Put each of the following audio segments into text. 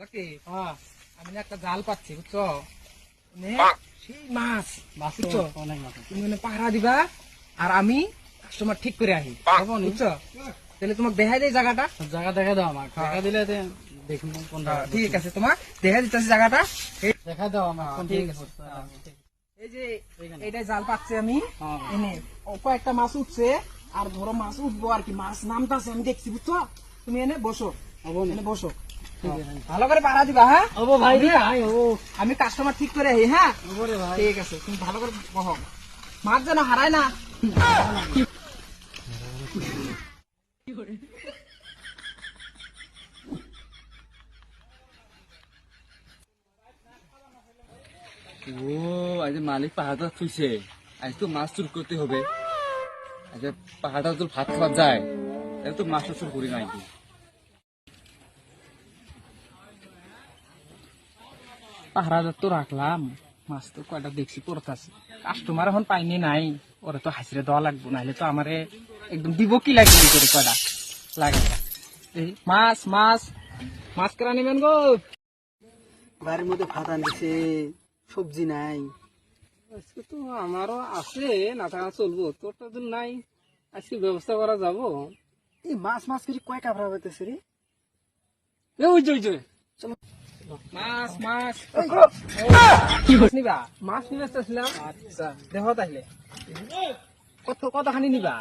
ওকে আমি একটা জাল পাচ্ছি বুঝছ? মানে সেই মাছ মাছ বুঝছ। তুমি মানে পাহারা দিবা আর আমি কাস্টমার ঠিক করে আহি। বুঝছ? তাহলে তোমাকে দেখাই দেয় জায়গাটা। জায়গা দেখা দাও আমাকে। হ্যাঁ। দেখা দিলে দেখুন কোনটা ঠিক আছে তোমার দেখা দিতেছি জায়গাটা। দেখা দাও আমার হ্যাঁ, ঠিক আছে। হ্যাঁ। এই যে এইখানে। জাল পাচ্ছি আমি। হ্যাঁ। এনে কয়েকটা মাছ উঠছে আর ধরো মাছ উঠবো আর কি মাছ নামতাছে আমি দেখছি বুঝছ? তুমি এনে বসো। হব এনে বসো। ভালো করে পাহারা দিবা হ্যাঁ? ভাই আমি কাস্টমার ঠিক করে আহি হ্যাঁ? ঠিক আছে তুমি ভালো করে বহ। মাছ যেন হারায় না। ও আজ মালিক পাহাড়টা থুইছে। আজ তো মাছ চুর করতে হবে। আজ পাহাড়টা তো ভাত খাওয়া যায়। তাহলে তো মাছটা চুর করি নাই। পাহারা তো রাখলাম। মাছ তো কয়টা দেখছি পড়তাছে। কাস্টমার এখন পাইনি নাই। ওরা তো হাসিরে দেওয়া লাগবো নাহলে তো আমারে একদম দিব কি লাগবে করে কয়টা? লাগে। মাছ মাছ মাছ কেরা নেবেন গো? বাড়ির মধ্যে ভাত আনতেছে সবজি নাই। আজকে তো আমারও আছে না থাকা চলবো। তোরটা তো নাই। আজকে ব্যবস্থা করা যাব। এই মাছ মাছ করে কয় কাপড় পাইতেছে রে? ওই যে ওই যে। মাছ মাছ। নিবা? মাছ নিবে আসতেছিলাম আচ্ছা। দেহ তাহলে কত কতখানি নিবা?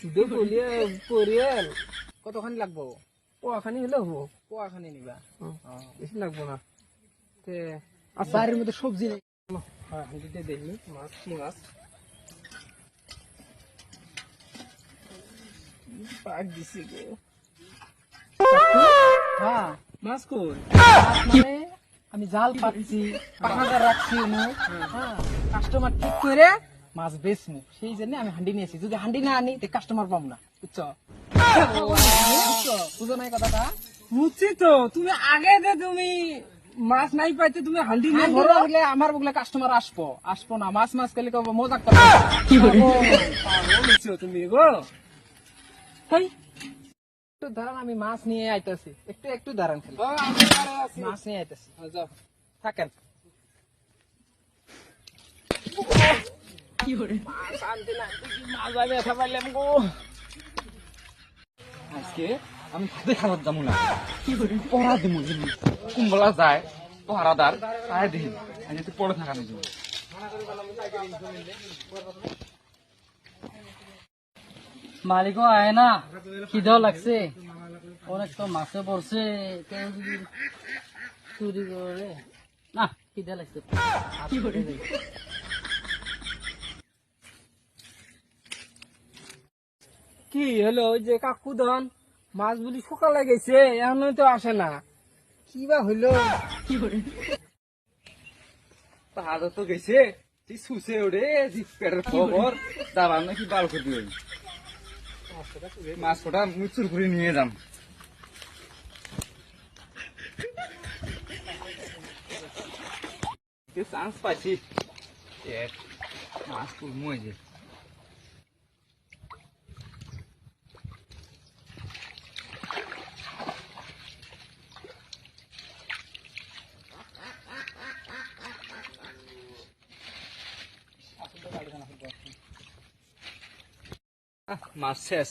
চুদে পলিয়ে পরিয়াল কতখানি লাগবো? পোয়াখানি হলে হব। পোয়াখানি নিবা। বেশি লাগবো না। তে আচ্ছা। বাড়ির মধ্যে সবজি নেই। হ্যাঁ দেখি মাছ কি মাছ। পাক দিছি গো। মাছ কই? আমি জাল পাচ্ছি পাহাড়া রাখছি হ্যাঁ কাস্টমার ঠিক করে মাছ বেচমু। সেই জন্য আমি হান্ডি নিয়েছি যদি হান্ডি না আনি কাস্টমার পাবো না। বুঝছ? বুঝো নাই কথাটা? বুঝছি তো। তুমি আগে যে তুমি মাছ নাই পাইতে তুমি হান্ডি নিয়ে ধরো। বলে আমার বলে কাস্টমার আসব। আসব না। মাছ মাছ করলে কব মজা করো। কি বলছো তুমি গো। হেই, একটু দাঁড়ান আমি মাছ নিয়ে আইতাছি। একটু একটু দাঁড়ান খালি। মাছ নিয়ে আইতাছি। থাকেন। আজকে আমি ভাতে খাবার যাব না। পড়া দিব কুম্বলা যায় পহারাদার তাই দিন পড়ে থাকা নিজ মালিকও আয় না। খিদেও লাগছে। অনেক তো মাছে পড়ছে। কেউ চুরি করে না খিদে লাগছে। কি হলো? ওই যে কাকু ধন মাছ বলি সকালে গেছে এখন তো আসে না। কি বা হইল পাহাড় তো গেছে। তুই শুষে ওরে পেটের খবর। দাবার নাকি বার করে দিবে মাছ কটা চুর করে নিয়ে যাম। চান্স পাইছি। এক মাছ তুলমু এই যে। মাছ শেষ।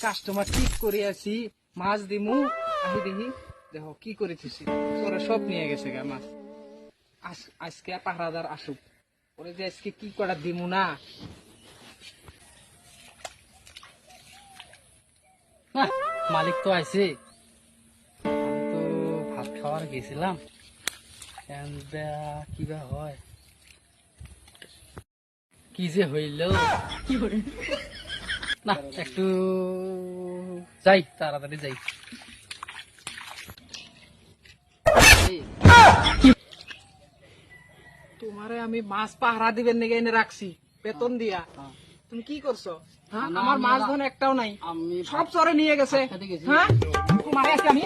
কাস্টমার ঠিক করে আছি, মাছ দিমু আহি দেখি, দেখো, কি করেছিস? ওরা সব নিয়ে গেছে গা মাছ। আজ- আজকে পাহারাদার আসুক। ওরে যে আজকে কি করা দিমু না? মালিক তো আইছে। আমি তো ভাত খাওয়ার গেছিলাম। কিবা হয়? কি যে হইল? না একটু যাই তাড়াতাড়ি যাই। তোমারে আমি মাছ পাহারা দিবেন নাকি এনে রাখছি? বেতন দিয়া। হ্যাঁ। তুমি কি করছ? হ্যাঁ আমার মাছ ধন একটাও নাই। সব চরে নিয়ে গেছে। হ্যাঁ? তোমারে আজকে আমি